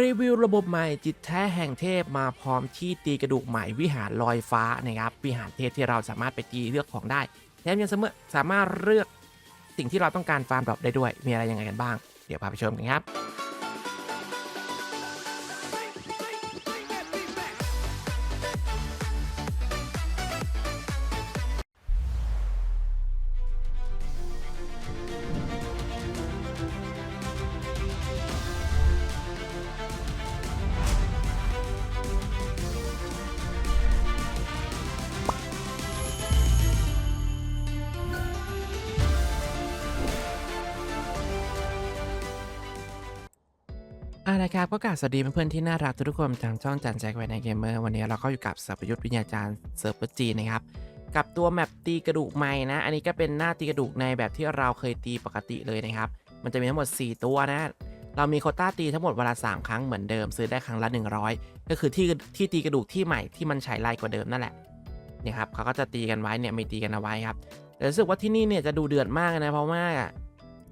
รีวิวระบบใหม่จิตแท้แห่งเทพมาพร้อมที่ตีกระดูกใหม่วิหารลอยฟ้านะครับวิหารเทพที่เราสามารถไปตีเลือกของได้แถมยังสามารถเลือกสิ่งที่เราต้องการฟาร์มดรอปได้ด้วย มีอะไรยังไงกันบ้าง เดี๋ยวพาไปชมกันครับ นะครับก็กราบสวัสดีเพื่อนๆที่น่ารักทุกคนทางช่องจันแจ็คไว้ในเกมเมอร์วันนี้เราก็อยู่กับสัพยุทธวิญญาจารย์เซิร์ฟเวอร์จีนะครับกับตัวแมปตีกระดูกใหม่นะ อันนี้ก็เป็นหน้าตีกระดูกในแบบที่เราเคยตีปกติเลยนะครับ มันจะมีทั้งหมด 4 ตัวนะ เรามีโคต้าตีทั้งหมดเวลา 3 ครั้งเหมือนเดิมซื้อได้ครั้งละ 100 ก็คือที่ที่ตีกระดูกที่ใหม่ที่มันฉายไล่กว่าเดิมนั่นแหละเนี่ยครับเขาก็จะตีกันไว้เนี่ยมีตีกันเอาไว้ครับแต่รู้สึกว่าที่นี่เนี่ยจะดูเดือดมากนะเพราะว่า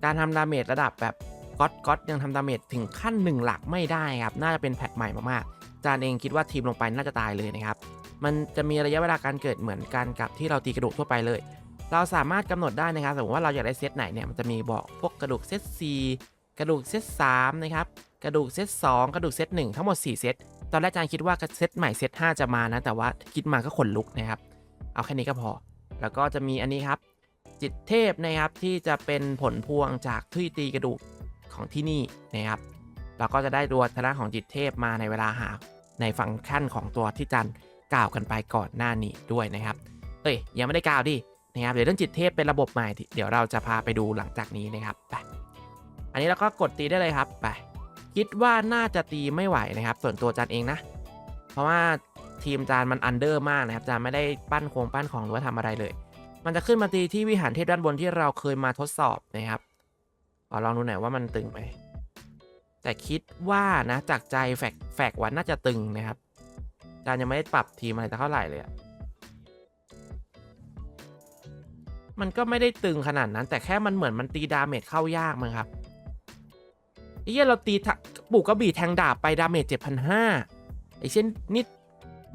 การทำดาเมจระดับแบบ ก๊อตก๊อตยังทำดาเมจถึงขั้นหนึ่งหลักไม่ได้ครับ น่าจะเป็นแพทใหม่มากๆ จานเองคิดว่าทีมลงไปน่าจะตายเลยนะครับ มันจะมีระยะเวลาการเกิดเหมือนกันกับที่เราตีกระดูกทั่วไปเลย เราสามารถกำหนดได้นะครับสมมติว่าเราอยากได้เซตไหนเนี่ยมันจะมีบอกพวกกระดูกเซต4กระดูกเซต3นะครับกระดูกเซต2กระดูกเซต1ทั้งหมด 4 เซตตอนแรกจานคิดว่าเซตใหม่เซต5จะมานะแต่ว่าคิดมาก็ขนลุกนะครับเอาแค่นี้ก็พอ แล้วก็จะมีอันนี้ครับจิตเทพนะครับที่จะเป็นผลพวงจากที่ตีกระดูก ของที่นี่นะครับ เราก็จะได้ตัวทางด้าของจิตเทพมาในเวลาหาในฟังก์ชันของตัวที่จันกล่าวกันไปก่อนหน้านี้ด้วยนะครับ เอ้ยยังไม่ได้กล่าวดินะครับเดี๋ยวเรื่องจิตเทพเป็นระบบใหม่ที่เดี๋ยวเราจะพาไปดูหลังจากนี้นะครับไปอันนี้เราก็กดตีได้เลยครับไปคิดว่าน่าจะตีไม่ไหวนะครับ ส่วนตัวจันเองนะ เพราะว่าทีมจานมันอันเดอร์มากนะครับจานไม่ได้ปั้นโครงปั้นของหรือว่าทำอะไรเลย มันจะขึ้นมาตีที่วิหารเทพด้านบนที่เราเคยมาทดสอบนะครับ ขอลองดูหน่อยว่ามันตึงไหมแต่คิดว่านะจากใจแฟกแฟกวันน่าจะตึงนะครับอาจารย์ยังไม่ได้ปรับทีมอะไรแต่เท่าไหร่เลยอะมันก็ไม่ได้ตึงขนาดนั้น แต่แค่มันเหมือนมันตีดาเมจเข้ายากมั้งครับไอ้เหี้ยเราตีปลูกกระบี่แทงดาบไปดาเมจเจ็ดพันห้าไอ้เช่นนี่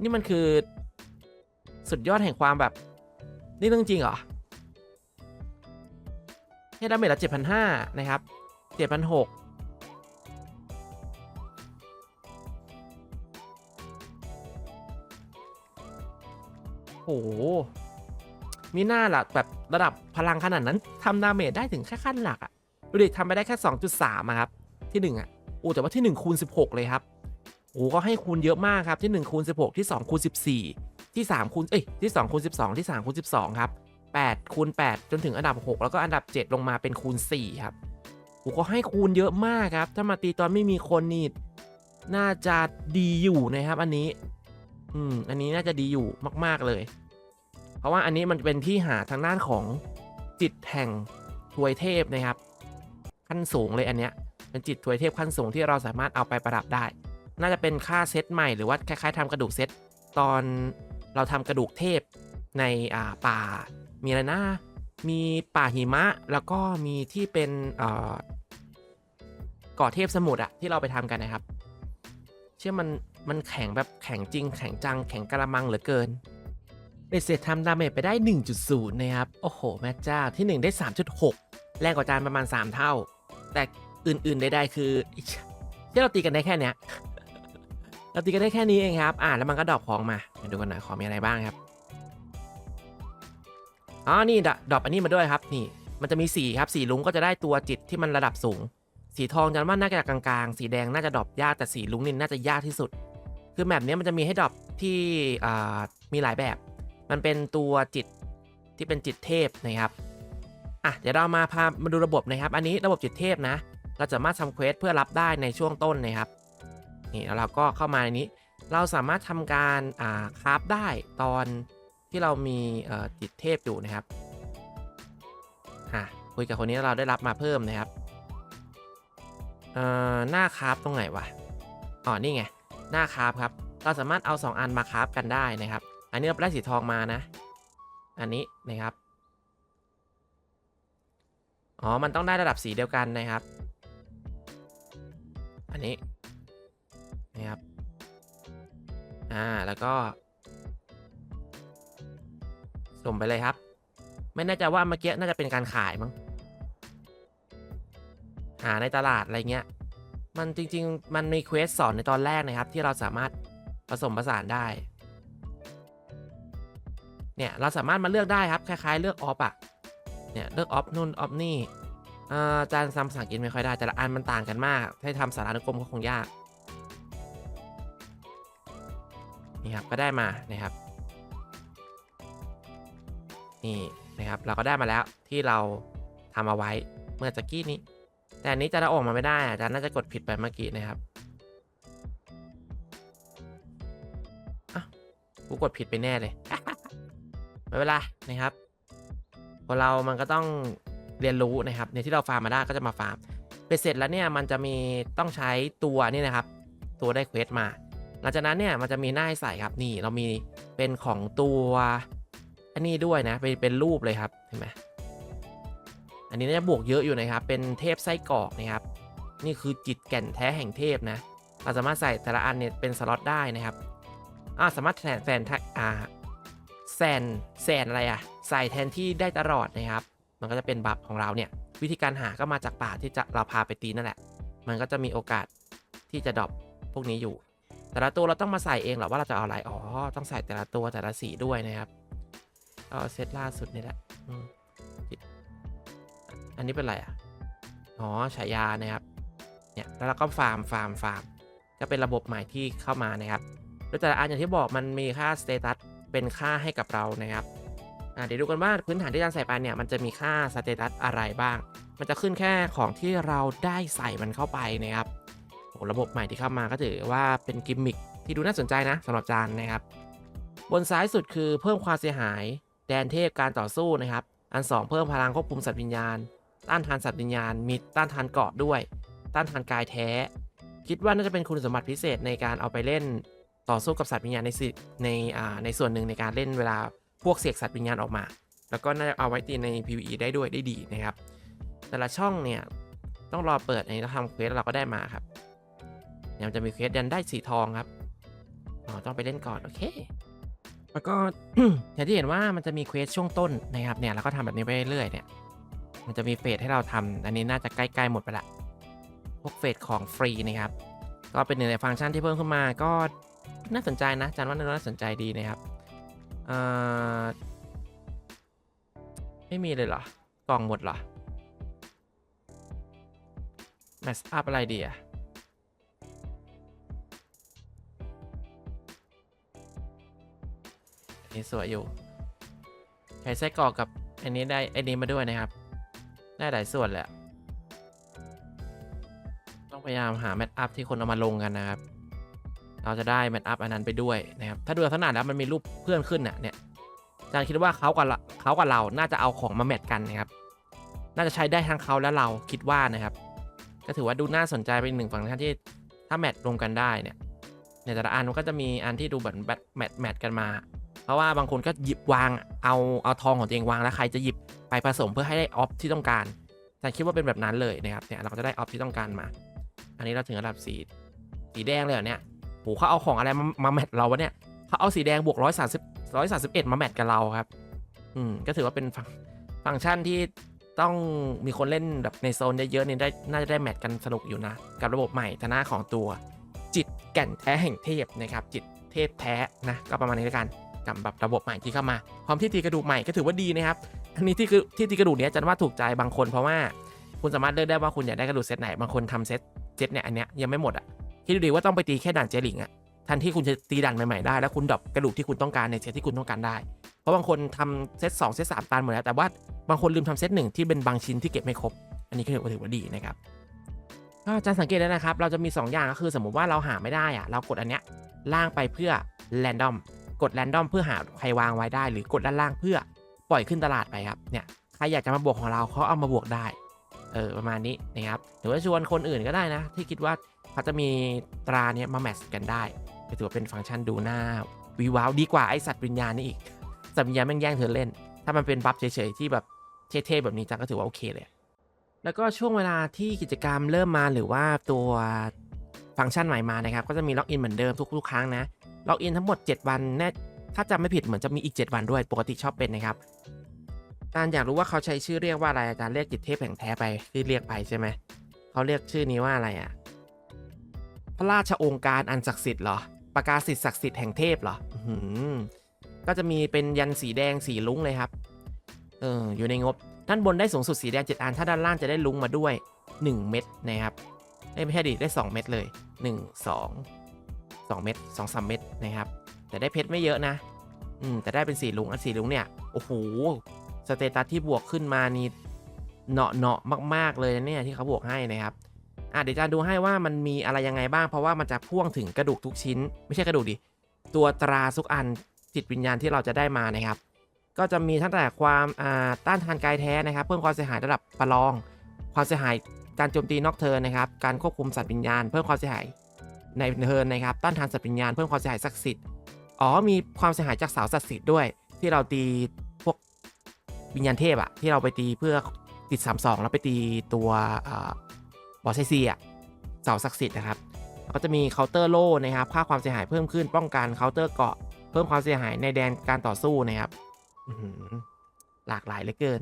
นี่มันคือ สุดยอดแห่งความแบบ นี่เรื่องจริงเหรอ ให้ดาเมจละ7,500 นะครับ 7,600โอ้โหมีหน้าล่ะ แบบระดับพลังขนาดนั้นทำดาเมจได้ถึงแค่ขั้นหลักอะดูดิทำไปได้แค่ 2.3อะครับ ที่1อะโอ้แต่ว่าที่ 1 คูณ 16 เลยครับโอ้ก็ให้คูณเยอะมากครับที่ 1 คูณ 16 ที่ 2 คูณ 14 ที่ 3 คูณ เอ้ยที่ 2 คูณ 12 ที่ 3 คูณ 12 ครับ 8คูณ8จนถึงอันดับ 6 แล้วก็อันดับ 7 ลงมาเป็นคูณ4ครับโอ้ก็ให้คูณเยอะมากครับ ถ้ามาตีตอนไม่มีคนนี่น่าจะดีอยู่นะครับ อันนี้ อืม อันนี้น่าจะดีอยู่มาก ๆเลย เพราะว่าอันนี้มันเป็นที่หาทางด้านของจิตแห่งทวยเทพนะครับ ขั้นสูงเลยอันเนี้ยเป็นจิตทวยเทพขั้นสูงที่เราสามารถเอาไปประดับได้ น่าจะเป็นค่าเซตใหม่หรือว่าคล้ายๆทำกระดูกเซตตอนเราทำกระดูกเทพ ในอ่าป่า มีอะไรนะ มีป่าหิมะ แล้วก็มีที่เป็นเอ่อเกาะเทพสมุทรอะที่เราไปทำกันนะครับ เชื่อมันมันแข็งแบบแข็งจริง แข็งจัง แข็งกระมังเหลือเกินเบสเสร็จทำดาเมจไปได้ 1.0 นะครับ โอ้โห แม่เจ้าที่ 1 ได้ 3.6 แรงกว่าจานประมาณ 3 เท่า แต่อื่นๆใดๆคือที่เราตีกันได้แค่เนี้ยเราตีกันได้แค่นี้เองครับ อ่าแล้วมันก็ดรอปของมามาดูกันหน่อยของมีอะไรบ้างครับ อ๋อนี่ดดรอปอันนี้มาด้วยครับนี่ มันจะมีสีครับสีลุงก็จะได้ตัวจิตที่มันระดับสูง สีทองจันว่าน่าจะกลางๆ สีแดงน่าจะดรอปยากแต่สีลุงนี่น่าจะยากที่สุด คือแบบนี้มันจะมีให้ดรอปที่มีหลายแบบ มันเป็นตัวจิตที่เป็นจิตเทพนะครับอะเดี๋ยวเรามาพามาดูระบบนะครับ อันนี้ระบบจิตเทพนะ เราสามารถทำเควสเพื่อรับได้ในช่วงต้นนะครับนี่แล้วเราก็เข้ามาในนี้ เราสามารถทำการอ่าคราฟได้ตอน ที่เรามีจิตเทพอยู่นะครับฮะคุยกับคนนี้เราได้รับมาเพิ่มนะครับเอ่อหน้าคราฟตรงไหนวะอ๋อนี่ไงหน้าคราฟครับ เราสามารถเอา 2 อันมาคราฟกันได้นะครับ อันนี้เราได้สีทองมานะ อันนี้นะครับอ๋อมันต้องได้ระดับสีเดียวกันนะครับ อันนี้นะครับอ่าแล้วก็ ส่งไปเลยครับ ไม่แน่ใจว่าเมื่อกี้น่าจะเป็นการขายมั้งหาในตลาดอะไรเงี้ย มันจริง ๆ มันมีเควสสอนในตอนแรกนะครับ ที่เราสามารถผสมผสานได้ เนี่ยเราสามารถมาเลือกได้ครับคล้าย ๆ เลือกออฟอะเนี่ยเลือกออฟนู่นออฟนี่อาอาจารย์ซ้ำภาษาอังกฤษไม่ค่อยได้แต่ละอันมันต่างกันมาก ให้ทำสารานุกรมก็คงยาก นี่ครับก็ได้มานะครับ นี่นะครับเราก็ได้มาแล้วที่เราทำเอาไว้เมื่อตะกี้นี้ แต่อันนี้จะเราออกมาไม่ได้อาจารย์น่าจะกดผิดไปเมื่อกี้นะครับอะกูกดผิดไปแน่เลยไม่เป็นไรนะครับคนเรามันก็ต้องเรียนรู้นะครับในที่เราฟาร์มมาได้ก็จะมาฟาร์มเป็นเสร็จแล้วเนี่ยมันจะมีต้องใช้ตัวนี่นะครับ ตัวได้เควสมา หลังจากนั้นเนี่ยมันจะมีหน้าให้ใส่ครับนี่เรามีเป็นของตัว อันนี้ด้วยนะเป็นเป็นรูปเลยครับเห็นไหมอันนี้น่าจะบวกเยอะอยู่นะครับ เป็นเทพไส้กรอกนะครับ นี่คือจิตแก่นแท้แห่งเทพนะ เราสามารถใส่แต่ละอันเนี่ยเป็นสล็อตได้นะครับอ่าสามารถแทนแทนอ่าแซนแซนอะไรอะใส่แทนที่ได้ตลอดนะครับ มันก็จะเป็นบัฟของเราเนี่ย วิธีการหาก็มาจากป่าที่จะเราพาไปตีนั่นแหละ มันก็จะมีโอกาสที่จะดรอปพวกนี้อยู่ แต่ละตัวเราต้องมาใส่เองหรอว่าเราจะเอาอะไร อ๋อ ต้องใส่แต่ละตัวแต่ละสีด้วยนะครับ เอาเซตล่าสุดนี่แหละอันนี้เป็นอะไรอะ อ๋อฉายานะครับ เนี่ย แล้วเราก็ฟาร์ม ฟาร์ม ฟาร์ม ก็เป็นระบบใหม่ที่เข้ามานะครับโดยแต่ละอันอย่างที่บอกมันมีค่าสเตตัสเป็นค่าให้กับเรานะครับเดี๋ยวดูกันว่าพื้นฐานที่อาจารย์ใส่ไปเนี่ยมันจะมีค่าสเตตัสอะไรบ้าง มันจะขึ้นแค่ของที่เราได้ใส่มันเข้าไปนะครับโอ้ระบบใหม่ที่เข้ามาก็ถือว่าเป็นกิมมิคที่ดูน่าสนใจนะสำหรับจานนะครับ บนซ้ายสุดคือเพิ่มความเสียหาย แดนเทพการต่อสู้นะครับ อัน 2 เพิ่มพลังควบคุมสัตว์วิญญาณ ต้านทานสัตว์วิญญาณ มีต้านทานเกาะด้วย ต้านทานกายแท้ คิดว่าน่าจะเป็นคุณสมบัติพิเศษในการเอาไปเล่นต่อสู้กับสัตว์วิญญาณในสิในอ่าในส่วนหนึ่งในการเล่นเวลาพวกเสกสัตว์วิญญาณออกมา แล้วก็น่าจะเอาไว้ตีใน PVE ได้ด้วยได้ดีนะครับ แต่ละช่องเนี่ยต้องรอเปิดอันนี้เราทำเควสเราก็ได้มาครับเนี่ยมันจะมีเควสยันได้สีทองครับอ๋อต้องไปเล่นก่อนโอเค แล้วก็ อย่างที่เห็นว่ามันจะมีเควสช่วงต้นนะครับเนี่ยเราก็ทำแบบนี้ไปเรื่อยๆเนี่ย มันจะมีเฟสให้เราทำอันนี้น่าจะใกล้ๆหมดไปละพวกเฟสของฟรีนะครับ ก็เป็นหนึ่งในฟังก์ชันที่เพิ่มขึ้นมาก็น่าสนใจนะจันว่าน่าสนใจดีนะครับไม่มีเลยเหรอ กล่องหมดเหรอ แมสอัพอะไรดีอะ นี่สวยอยู่ใช้ไส้กรอกกับอันนี้ได้อันนี้มาด้วยนะครับ ได้หลายส่วนแหละต้องพยายามหาแมทอัพที่คนเอามาลงกันนะครับ เราจะได้แมทอัพอันนั้นไปด้วยนะครับ ถ้าดูลักษณะแล้วมันมีรูปเพื่อนขึ้นน่ะเนี่ยอาจารย์คิดว่าเขากับเขากับเราน่าจะเอาของมาแมทกันนะครับ น่าจะใช้ได้ทั้งเขาและเราคิดว่านะครับ ก็ถือว่าดูน่าสนใจเป็นหนึ่งฝั่งที่ถ้าแมทรวมกันได้เนี่ยในแต่ละอันมันก็จะมีอันที่ดูแบบแมทแมทกันมา ราะว่าบางคนก็หยิบวางเอาเอาทองของตัวเองวางแล้วใครจะหยิบไปผสมเพื่อให้ได้ออฟที่ต้องการแต่คิดว่าเป็นแบบนั้นเลยนะครับเนี่ยเราก็จะได้ออฟที่ต้องการมา อันนี้เราถึงระดับสีสีแดงเลยเหรอเนี่ยโหเขาเอาของอะไรมามาแมทเราวะเนี่ยเขาเอาสีแดงบวกร้อยสามสิบร้อยสามสิบเอ็ดมาแมทกับเราครับ อืมก็ถือว่าเป็นฟังฟังก์ชันที่ต้องมีคนเล่นแบบในโซนเยอะๆเนี่ยได้น่าจะได้แมทกันสนุกอยู่นะ กับระบบใหม่ทนาของตัว จิตแก่นแท้แห่งเทพนะครับ จิตเทพแท้นะก็ประมาณนี้แล้วกัน กับแบบระบบใหม่ที่เข้ามา พร้อมที่ตีกระดูกใหม่ก็ถือว่าดีนะครับ อันนี้ที่คือที่ตีกระดูกเนี้ยจันว่าถูกใจบางคนเพราะว่าคุณสามารถเลือกได้ว่าคุณอยากได้กระดูกเซตไหน บางคนทำเซตเซตเนี่ยอันเนี้ยยังไม่หมดอะ คิดดูดีว่าต้องไปตีแค่ด่านเจลิงอะทันที่คุณจะตีด่านใหม่ๆได้ แล้วคุณดรอปกระดูกที่คุณต้องการในเซตที่คุณต้องการได้ เพราะบางคนทำเซต2เซต3ตันหมดแล้ว แต่ว่าบางคนลืมทำเซตหนึ่งที่เป็นบางชิ้นที่เก็บไม่ครบ อันนี้ก็ถือว่าถือว่าดีนะครับก็จะสังเกตได้นะครับ เราจะมี 2 อย่างก็คือสมมุติว่าเราหาไม่ได้อะเรากดอันเนี้ยล่างไปเพื่อแรนดอม กดแรนดอมเพื่อหาใครวางไว้ได้ หรือกดด้านล่างเพื่อปล่อยขึ้นตลาดไปครับเนี่ยใครอยากจะมาบวกของเราเขาเอามาบวกได้เออประมาณนี้นะครับหรือว่าชวนคนอื่นก็ได้นะ ที่คิดว่าเขาจะมีตราเนี้ยมาแมทช์กันได้ก็ถือว่าเป็นฟังก์ชันดูหน้าวิวว้าวดีกว่าไอสัตว์วิญญาณนี่อีกสัตว์วิญญาณแม่งแย่งเธอเล่น ถ้ามันเป็นบัฟเฉยๆที่แบบเท่ๆแบบนี้จังก็ถือว่าโอเคเลยแล้วก็ช่วงเวลาที่กิจกรรมเริ่มมาหรือว่าตัว ฟังก์ชันใหม่มานะครับ ก็จะมีล็อกอินเหมือนเดิมทุกๆครั้งนะ ล็อกอินทั้งหมด 7 วันแน่ถ้าจำไม่ผิดเหมือนจะมีอีก 7 วันด้วยปกติชอบเป็นนะครับอาจารย์อยากรู้ว่าเขาใช้ชื่อเรียกว่าอะไรอาจารย์เรียกจิตเทพแห่งแท้ไปที่เรียกไปใช่ไหมเขาเรียกชื่อนี้ว่าอะไรอะ พระราชองค์การอันศักดิ์สิทธิ์เหรอประกาศสิทธิ์ศักดิ์สิทธิ์แห่งเทพเหรออื้อหือก็จะมีเป็นยันสีแดงสีลุ้งเลยครับ เอออยู่ในงบด้านบนได้สูงสุดสีแดง7อันถ้าด้านล่างจะได้ลุ้งมาด้วย 1 เม็ดนะครับ ไม่ใช่ดิได้ 2 เม็ดเลย 1 2 2 เม็ด2 3 เม็ดนะครับ แต่ได้เพชรไม่เยอะนะ อืม แต่ได้เป็นสีลุงอันสีลุงเนี่ย โอ้โห สเตตัสที่บวกขึ้นมานี่เนาะเนาะมาก ๆ เลยนะเนี่ยที่เขาบวกให้นะครับ อะเดี๋ยวจะดูให้ว่ามันมีอะไรยังไงบ้าง เพราะว่ามันจะพ่วงถึงกระดูกทุกชิ้น ไม่ใช่กระดูกดิ ตัวตราทุกอันจิตวิญญาณที่เราจะได้มานะครับ ก็จะมีตั้งแต่ความต้านทานกายแท้นะครับ เพิ่มความเสียหายระดับประลอง ความเสียหาย การโจมตีนอกเทิร์นนะครับ การควบคุมสัตว์วิญญาณเพิ่มความเสียหายในเทิร์นนะครับ ต้านทานสัตว์วิญญาณเพิ่มความเสียหายศักดิ์สิทธิ์ อ๋อ มีความเสียหายจากเสาศักดิ์สิทธิ์ด้วย ที่เราตีพวกวิญญาณเทพอะที่เราไปตีเพื่อติด3-2แล้วไปตีตัวอบอสไซซีอะเสาศักดิ์สิทธิ์นะครับก็จะมีเคาน์เตอร์โล่นะครับ ค่าความเสียหายเพิ่มขึ้น ป้องกันเคาน์เตอร์เกาะ เพิ่มความเสียหายในแดนการต่อสู้นะครับหลากหลายเหลือเกิน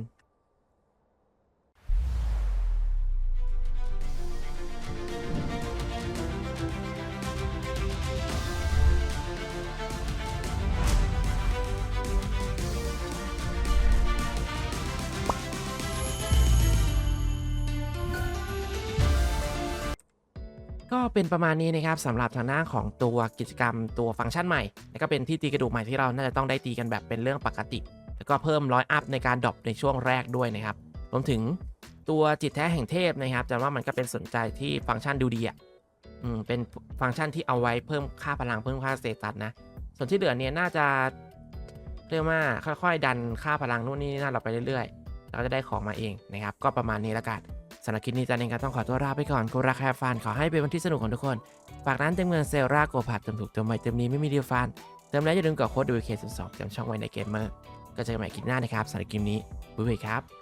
เป็นประมาณนี้นะครับสำหรับทางหน้าของตัวกิจกรรมตัวฟังก์ชันใหม่ แล้วก็เป็นที่ตีกระดูกใหม่ที่เราน่าจะต้องได้ตีกันแบบเป็นเรื่องปกติ แล้วก็เพิ่มร้อยอัพในการดรอปในช่วงแรกด้วยนะครับรวมถึงตัวจิตแท้แห่งเทพนะครับแต่ว่ามันก็เป็นสนใจที่ฟังก์ชันดูดีอะอืมเป็นฟังก์ชันที่เอาไว้เพิ่มค่าพลังเพิ่มค่าสเตตัสนะ ส่วนที่เหลือเนี่ยน่าจะเรียกว่าค่อยๆ ดันค่าพลังนู่นนี่นั่นเราไปเรื่อยๆ เราก็จะได้ของมาเองนะครับ ก็ประมาณนี้ล้วกัน สำหรับคลิปนี้จันเองก็ต้องขอตัวลาไปก่อนกูรักแคฟฟันขอให้เป็นวันที่สนุกของทุกคน ฝากร้านเต็มเงินเซลราโกผัดเติมถูกเติมใหม่เติมนี้ไม่มีเดียวฟัน เติมแล้วอย่าลืมกดโค้ดดูเคสสองติมช่องไว้ในเกมเมอร์ก็เจอกันใหม่คลิปหน้านะครับสำหรับคลิปนี้บ๊ายบายครับ